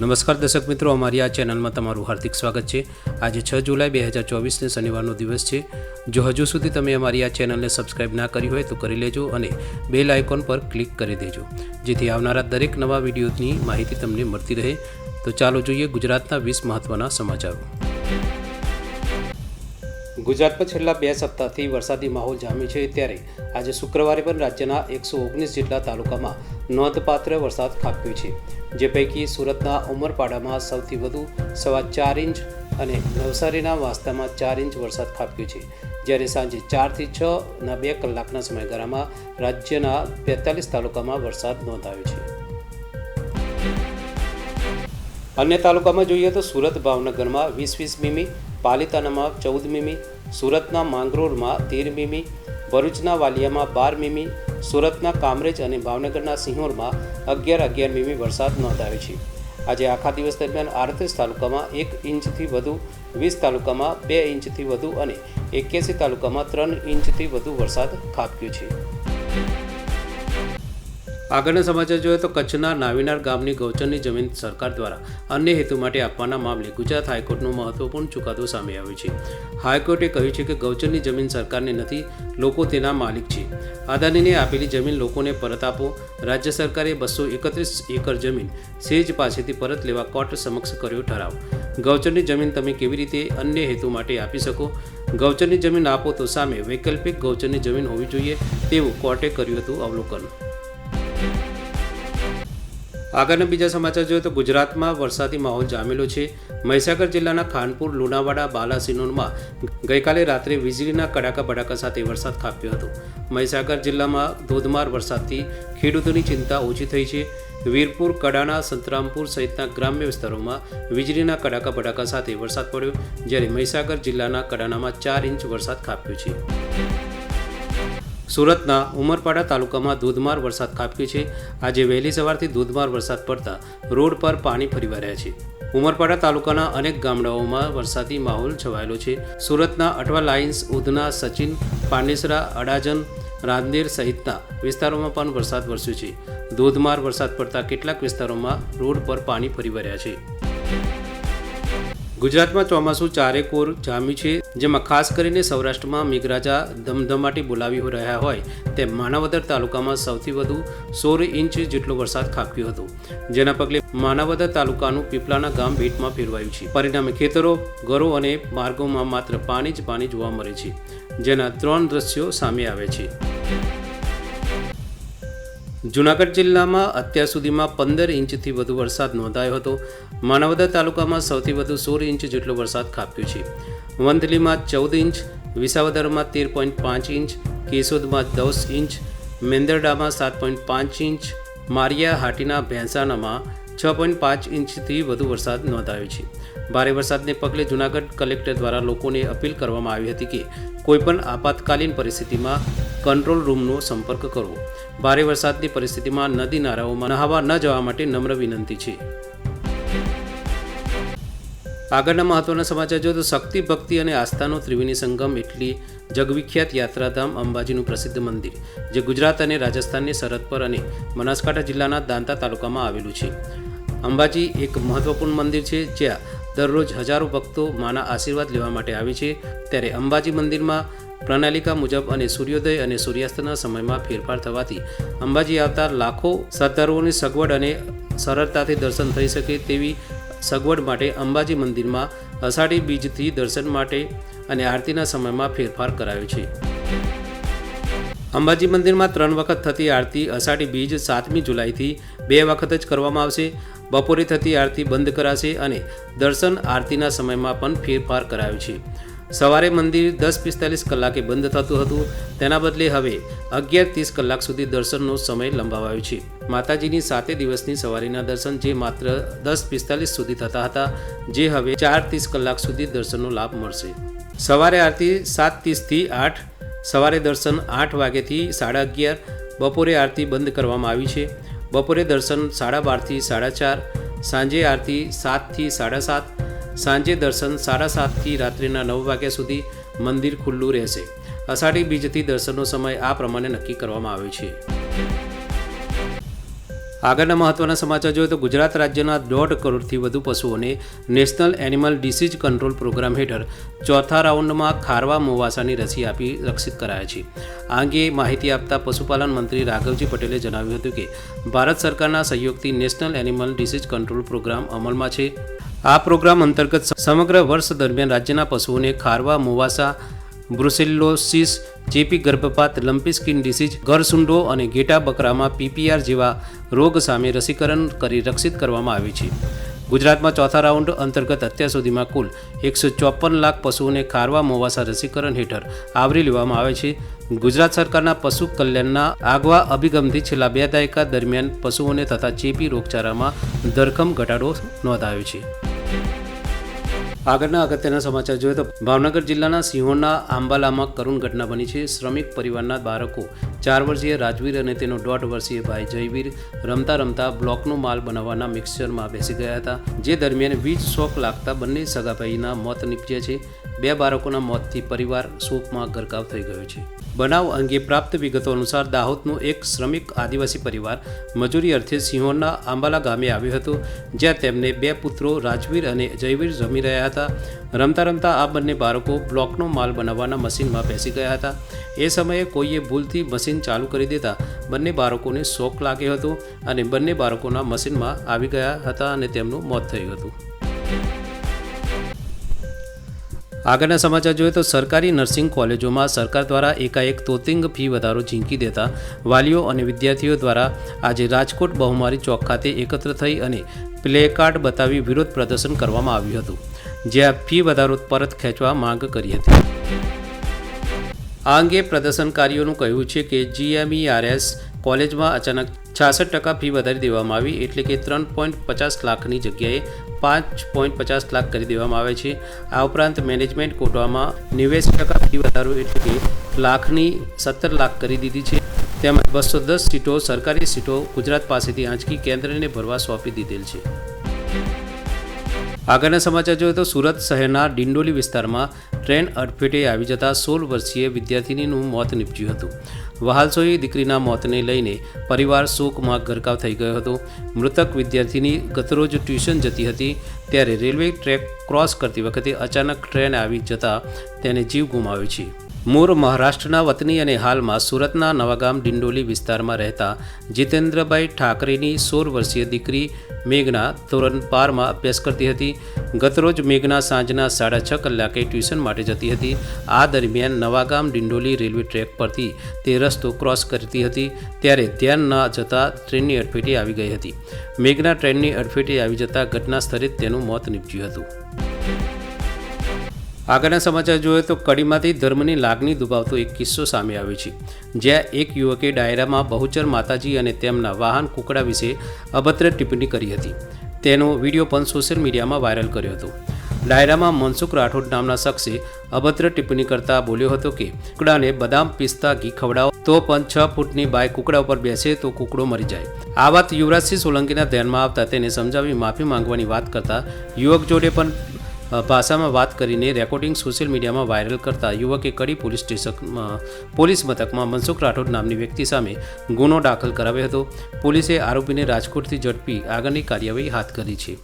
નમસ્કાર દર્શક મિત્રો, અમારી આ ચેનલમાં તમારું હાર્દિક સ્વાગત છે. આજે છ જુલાઈ બે હજાર ચોવીસને શનિવારનો દિવસ છે. જો હજુ સુધી તમે અમારી આ ચેનલને સબસ્ક્રાઇબ ના કરી હોય તો કરી લેજો અને બેલ આઇકોન પર ક્લિક કરી દેજો. જેથી આવનારા દરેક નવા વિડીયોની માહિતી તમને મળતી રહે. તો ચાલો જોઈએ ગુજરાતના વીસ મહત્ત્વના સમાચારો. ગુજરાતમાં છેલ્લા બે સપ્તાહથી વરસાદી માહોલ જામ્યો છે ત્યારે આજે શુક્રવારે પણ રાજ્યના એકસો ઓગણીસ જેટલા તાલુકામાં નોંધપાત્ર વરસાદ ખાબક્યો છે, જે પૈકી સુરતના ઉમરપાડામાં સૌથી વધુ સવા ચાર ઇંચ અને નવસારીના વાસ્તામાં ચાર ઇંચ વરસાદ ખાબક્યો છે. જ્યારે સાંજે ચારથી છ ના બે કલાકના સમયગાળામાં રાજ્યના બેતાલીસ તાલુકામાં વરસાદ નોંધાયો છે. અન્ય તાલુકામાં જોઈએ તો સુરત, ભાવનગરમાં વીસ વીસ મીમી પાલિતાનામાં ચૌદ મીમી સુરતના માંગરોળમાં તેર મીમી, ભરૂચના વાલિયામાં બાર મીમી, સુરતના કામરેજ અને ભાવનગરના સિંહોરમાં અગિયાર અગિયાર મીમી વરસાદ નોંધાયો છે. આજે આખા દિવસ દરમિયાન આડત્રીસ તાલુકામાં એક ઇંચથી વધુ, વીસ તાલુકામાં બે ઇંચથી વધુ અને એક્યાસી તાલુકામાં ત્રણ ઇંચથી વધુ વરસાદ ખાબક્યો છે. આગળના સમાચાર જોઈએ તો કચ્છના નાવીનાર ગામની ગૌચરની જમીન સરકાર દ્વારા અન્ય હેતુ માટે આપવાના મામલે ગુજરાત હાઈકોર્ટનો મહત્વપૂર્ણ ચુકાદો સામે આવ્યો છે. હાઈકોર્ટે કહ્યું છે કે ગૌચરની જમીન સરકારને નથી, લોકો તેના માલિક છે. અદાનીને આપેલી જમીન લોકોને પરત આપો. રાજ્ય સરકારે બસો એકત્રીસ એકર જમીન સેજ પાસેથી પરત લેવા કોર્ટ સમક્ષ કર્યો ઠરાવ. ગૌચરની જમીન તમે કેવી રીતે અન્ય હેતુ માટે આપી શકો? ગૌચરની જમીન આપો તો સામે વૈકલ્પિક ગૌચરની જમીન હોવી જોઈએ તેવું કોર્ટે કર્યું હતું અવલોકન. આગળના બીજા સમાચાર જોઈએ તો ગુજરાતમાં વરસાદી માહોલ જામેલો છે. મહીસાગર જિલ્લાના ખાનપુર, લુણાવાડા બાલાસિનોરમાં ગઈકાલે રાત્રે વીજળીના કડાકા બડાકા સાથે વરસાદ ખાપ્યો હતો. મહીસાગર જિલ્લામાં ધોધમાર વરસાદથી ખેડૂતોની ચિંતા ઓછી થઈ છે. વીરપુર, કડાણા, સંતરામપુર સહિતના ગ્રામ્ય વિસ્તારોમાં વીજળીના કડાકા બડાકા સાથે વરસાદ પડ્યો, જ્યારે મહીસાગર જિલ્લાના કડાણામાં ચાર ઇંચ વરસાદ ખાપ્યો છે. સુરતના ઉમરપાડા તાલુકામાં ધોધમાર વરસાદ ખાબક્યો છે. આજે વહેલી સવારથી ધોધમાર વરસાદ પડતા રોડ પર પાણી ફરી વળ્યા છે. ઉમરપાડા તાલુકાના અનેક ગામડાઓમાં વરસાદી માહોલ છવાયેલો છે. સુરતના અઠવા લાઇન્સ, ઉધના, સચિન, પાંડેસરા, અડાજન, રાંદેર સહિતના વિસ્તારોમાં પણ વરસાદ વરસ્યો છે. ધોધમાર વરસાદ પડતા કેટલાક વિસ્તારોમાં રોડ પર પાણી ફરી વળ્યા છે. ગુજરાતમાં ચોમાસું ચારેકોર જામ્યું છે, જેમાં ખાસ કરીને સૌરાષ્ટ્રમાં મેઘરાજા ધમધમાટી બોલાવી રહ્યા હોય, તેમ માણાવદર તાલુકામાં સૌથી વધુ સોળ ઇંચ જેટલો વરસાદ ખાબક્યો હતો, જેના પગલે માણાવદર તાલુકાનું પીપલાના ગામ ભેટમાં ફેરવાયું છે. પરિણામે ખેતરો, ઘરો અને માર્ગોમાં માત્ર પાણી જ પાણી જોવા મળે છે, જેના ત્રણ દ્રશ્યો સામે આવે છે. જૂનાગઢ જિલ્લામાં અત્યાર સુધીમાં પંદર ઇંચથી વધુ વરસાદ નોંધાયો હતો. માનવદર તાલુકામાં સૌથી વધુ સોળ ઇંચ જેટલો વરસાદ ખાબક્યો છે. વંથલીમાં ચૌદ ઇંચ, વિસાવદરમાં તેર પોઈન્ટ પાંચ ઇંચ, કેશોદમાં દસ ઇંચ, મેંદરડામાં સાત પોઈન્ટ પાંચ ઇંચ, મારિયા, હાટીના, ભેંસાણામાં છ પોઈન્ટ પાંચ ઇંચથી વધુ વરસાદ નોંધાયો છે. ભારે વરસાદને પગલે જૂનાગઢ કલેક્ટર દ્વારા લોકોને અપીલ કરવામાં આવી હતી કે કોઈપણ આપાતકાલીન પરિસ્થિતિમાં કંટ્રોલ રૂમનો સંપર્ક કરવો ભારે વરસાદની પરિસ્થિતિમાં નદી નાળાઓમાં નહાવા ન જવા માટે નમ્ર વિનંતી છે. આગળના મહત્વના સમાચાર જો તો શક્તિ, ભક્તિ અને આસ્થાનો ત્રિવેણી સંગમ એટલી જગવિખ્યાત યાત્રાધામ અંબાજીનું પ્રસિદ્ધ મંદિર, જે ગુજરાત અને રાજસ્થાનની સરહદ પર અને બનાસકાંઠા જિલ્લાના દાંતા તાલુકામાં આવેલું છે. અંબાજી એક મહત્વપૂર્ણ મંદિર છે જ્યાં દરરોજ હજારો ભક્તો માના આશીર્વાદ લેવા માટે આવે છે. ત્યારે અંબાજી મંદિરમાં પ્રણાલિકા મુજબ અને સૂર્યોદય અને સૂર્યાસ્તના સમયમાં ફેરફાર થવાથી અંબાજી આવતા લાખો શ્રદ્ધાળુઓની સગવડ અને સરળતાથી દર્શન થઈ શકે તેવી સગવડ માટે અંબાજી મંદિરમાં અષાઢી બીજથી દર્શન માટે અને આરતીના સમયમાં ફેરફાર કરાયો છે. અંબાજી મંદિરમાં ત્રણ વખત થતી આરતી અષાઢી બીજ સાતમી જુલાઈથી બે વખત જ કરવામાં આવશે. બપોરે થતી આરતી બંધ કરાશે અને દર્શન આરતીના સમયમાં પણ ફેરફાર કરાયો છે. સવારે મંદિર દસ પિસ્તાલીસ કલાકે બંધ થતું હતું. તેના બદલે હવે અગિયાર ત્રીસ કલાક સુધી દર્શનનો સમય લંબાવાયો છે. માતાજીની સાતે દિવસની સવારીના દર્શન જે માત્ર દસ પિસ્તાલીસ સુધી થતા હતા, જે હવે ચાર ત્રીસ કલાક સુધી દર્શનનો લાભ મળશે. સવારે આરતી સાત ત્રીસથી આઠ, સવારે દર્શન આઠ વાગ્યાથી સાડા અગિયાર, બપોરે આરતી બંધ કરવામાં આવી છે. બપોરે દર્શન સાડા બારથી સાડા ચાર, સાંજે આરતી સાતથી સાડા સાત, સાંજે દર્શન સાડા સાતથી રાત્રિના નવ વાગ્યા સુધી મંદિર ખુલ્લું રહેશે. અષાઢી બીજથી દર્શનનો સમય આ પ્રમાણે નક્કી કરવામાં આવ્યો છે. આગળના મહત્વના સમાચાર જોઈએ તો ગુજરાત રાજ્યના દોઢ કરોડથી વધુ પશુઓને national animal disease control programme હેઠળ ચોથા રાઉન્ડમાં ખારવા મોવાસાની રસી આપી રક્ષિત કરાયા છે. આ અંગે માહિતી આપતા પશુપાલન મંત્રી રાઘવજી પટેલે જણાવ્યું હતું કે ભારત સરકારના સહયોગથી national animal disease control programme અમલમાં છે. આ પ્રોગ્રામ અંતર્ગત સમગ્ર વર્ષ દરમિયાન રાજ્યના પશુઓને ખારવા મોવાસા બ્રુસેલોસિસ ચેપી ગર્ભપાત, લંપી સ્કિન ડિસીઝ ગરસુંડો અને ઘેટા બકરામાં પીપીઆર જેવા રોગ સામે રસીકરણ કરી રક્ષિત કરવામાં આવે છે. ગુજરાતમાં ચોથા રાઉન્ડ અંતર્ગત અત્યાર સુધીમાં કુલ એકસો ચોપન લાખ પશુઓને ખારવા, મોવાસા રસીકરણ હેઠળ આવરી લેવામાં આવે છે. ગુજરાત સરકારના પશુ કલ્યાણના આગવા અભિગમથી છેલ્લા બે દાયકા દરમિયાન પશુઓને થતા ચેપી રોગચાળામાં ધરખમ ઘટાડો નોંધાયો છે. આગળના અગત્યના સમાચાર જોઈએ તો ભાવનગર જિલ્લાના સિંહોના આંબાલામાં કરુણ ઘટના બની છે. શ્રમિક પરિવારના બાળકો ચાર વર્ષીય રાજવીર અને તેનો દોઢ વર્ષીય ભાઈ જયવીર રમતા રમતા બ્લોકનો માલ બનાવવાના મિક્સચરમાં બેસી ગયા હતા. જે દરમિયાન વીજ શોક લાગતા બંને સગાભાઈના મોત નીપજ્યા છે. બે બાળકોના મોતથી પરિવાર શોકમાં ગરકાવ થઈ ગયો છે. બનાવ અંગે પ્રાપ્ત વિગતો અનુસાર દાહોદનો એક શ્રમિક આદિવાસી પરિવાર મજૂરી અર્થે સિંહોરના આંબાલા ગામે આવ્યો હતો, જ્યાં તેમને બે પુત્રો રાજવીર અને જયવીર રમી રહ્યા હતા. રમતા રમતા આ બંને બાળકો બ્લોકનો માલ બનાવવાના મશીનમાં બેસી ગયા હતા. એ સમયે કોઈએ ભૂલથી મશીન ચાલુ કરી દેતા બંને બાળકોને શોક લાગ્યો હતો અને બંને બાળકોના મશીનમાં આવી ગયા હતા અને તેમનું મોત થયું હતું. આગળના સમાચાર જોઈએ તો સરકારી નર્સિંગ કોલેજોમાં સરકાર દ્વારા એકાએક તોતિંગ ફી વધારો ઝીંકી દેતા વાલીઓ અને વિદ્યાર્થીઓ દ્વારા આજે રાજકોટ બહુમારી ચોક ખાતે એકત્ર થઈ અને પ્લે કાર્ડ બતાવી વિરોધ પ્રદર્શન કરવામાં આવ્યું હતું, જ્યાં ફી વધારો પરત ખેંચવા માંગ કરી હતી. આ અંગે પ્રદર્શનકારીઓનું કહેવું છે કે જીએમઈઆરએસ કોલેજમાં અચાનક છાસઠ ટકા ફી વધારી દેવામાં આવી એટલે કે ત્રણ પોઈન્ટ પચાસ લાખની જગ્યાએ પાંચ પોઈન્ટ પચાસ લાખ કરી દેવામાં આવે છે. આ ઉપરાંત મેનેજમેન્ટ કોટામાં નેવ્યાસી ટકા ફી વધારો એટલે કે લાખની સત્તર લાખ કરી દીધી છે. તેમજ બસો દસ સીટો સરકારી સીટો ગુજરાત પાસેથી આંચકી કેન્દ્રને ભરવા સોંપી દીધેલ છે. આગળના સમાચાર જોઈએ તો સુરત શહેરના ડિંડોલી વિસ્તારમાં ટ્રેન અડફેટે આવી જતા સોળ વર્ષીય વિદ્યાર્થિનીનું મોત નીપજ્યું હતું. વહાલસોઈ દીકરીના મોતને લઈને પરિવાર શોકમાં ગરકાવ થઈ ગયો હતો. મૃતક વિદ્યાર્થીની ગતરોજ ટ્યુશન જતી હતી, ત્યારે રેલવે ટ્રેક ક્રોસ કરતી વખતે અચાનક ટ્રેન આવી જતાં તેને જીવ ગુમાવ્યો છે. મૂળ મહારાષ્ટ્રના વતની અને હાલમાં સુરતના નવાગામ ડિંડોલી વિસ્તારમાં રહેતા જીતેન્દ્રભાઈ ઠાકરેની સોળ વર્ષીય દીકરી મેઘના ધોરણ બારમાં અભ્યાસ કરતી હતી. ગતરોજ મેઘના સાંજના સાડા છ કલાકે ટ્યુશન માટે જતી હતી. આ દરમિયાન નવાગામ ડિંડોલી રેલવે ટ્રેક પરથી તે રસ્તો ક્રોસ કરતી હતી. ત્યારે ધ્યાન ન જતાં ટ્રેનની અડફેટે આવી ગઈ હતી. મેઘના ટ્રેનની અડફેટે આવી જતાં ઘટના સ્થળે તેનું મોત નીપજ્યું હતું. આગળના સમાચાર જોઈએ તો કડીમાંથી ધર્મની લાગણી દુભાવતો એક કિસ્સો સામે આવ્યો છે, જ્યાં એક યુવકે ડાયરામાં બહુચર માતાજી અને તેમના વાહન કુકડા વિશે અભદ્ર ટિપ્પણી કરી હતી. તેનો વીડિયો પણ સોશિયલ મીડિયામાં વાયરલ કર્યો હતો. ડાયરામાં મનસુખ રાઠોડ નામના શખ્સે અભદ્ર ટિપ્પણી કરતા બોલ્યો હતો કે, કુકડાને બદામ, પિસ્તા, ઘી ખવડાવો, તો પણ છ ફૂટની બાય કુકડા ઉપર બેસે તો કુકડો મરી જાય. આ વાત યુવરાજસિંહ સોલંકીના ધ્યાનમાં આવતા તેને સમજાવી માફી માંગવાની વાત કરતા યુવક જોડે પણ ભાષામાં વાત કરીને રેકોર્ડિંગ સોશિયલ મીડિયામાં વાયરલ કરતા યુવકે કડી પોલીસ સ્ટેશનમાં, પોલીસ મથકમાં મનસુખ રાઠોડ નામની વ્યક્તિ સામે ગુનો દાખલ કરાવ્યો હતો. પોલીસે આરોપીને રાજકોટથી ઝડપી આગળની કાર્યવાહી હાથ કરી છે.